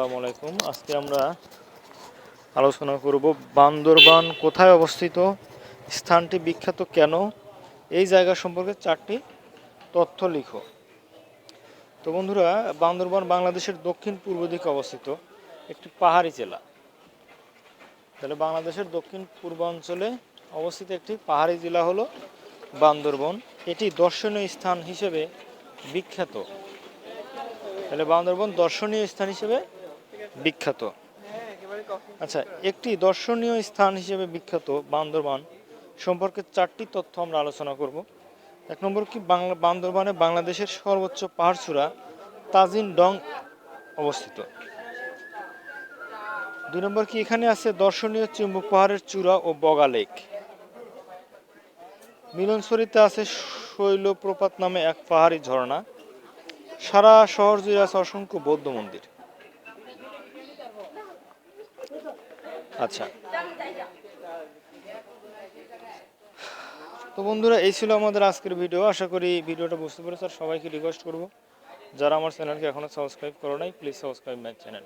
আসসালামু আলাইকুম। আজকে আমরা আলোচনা করব বান্দরবান কোথায় অবস্থিত, স্থানটি বিখ্যাত কেন, এই জায়গা সম্পর্কে চারটি তথ্য লিখো। তো বন্ধুরা, বান্দরবান বাংলাদেশের দক্ষিণ পূর্ব দিকে অবস্থিত একটি পাহাড়ি জেলা। তাহলে বাংলাদেশের দক্ষিণ পূর্বাঞ্চলে অবস্থিত একটি পাহাড়ি জেলা হলো বান্দরবন। এটি দর্শনীয় স্থান হিসেবে বিখ্যাত। তাহলে বান্দরবন দর্শনীয় স্থান হিসেবে বিখ্যাত। আচ্ছা একটি দর্শনীয় স্থান হিসেবে বিখ্যাত বান্দরবান সম্পর্কে চারটি তথ্য আমরা আলোচনা করব। এক নম্বর কি বাংলা বান্দরবানে বাংলাদেশের সর্বোচ্চ পাহাড়চূড়া তাজিন ডং অবস্থিত। দুই নম্বর কি এখানে আছে দর্শনীয় চুম্বক পাহাড়ের চূড়া ও বগা লেক। মিলনসরিতে আছে শৈলপ্রপাত নামে এক পাহাড়ি ঝর্ণা। সারা শহর জুড়ে আছে অসংখ্য বৌদ্ধ মন্দির। আচ্ছা। তো বন্ধুরা, এই ছিল আমাদের আজকের ভিডিও। আশা করি ভিডিওটা বুঝতে পেরেছ। আর সবাইকে রিকোয়েস্ট করব, যারা আমার চ্যানেলকে এখনও সাবস্ক্রাইব করো নাই প্লিজ সাবস্ক্রাইব মাই চ্যানেল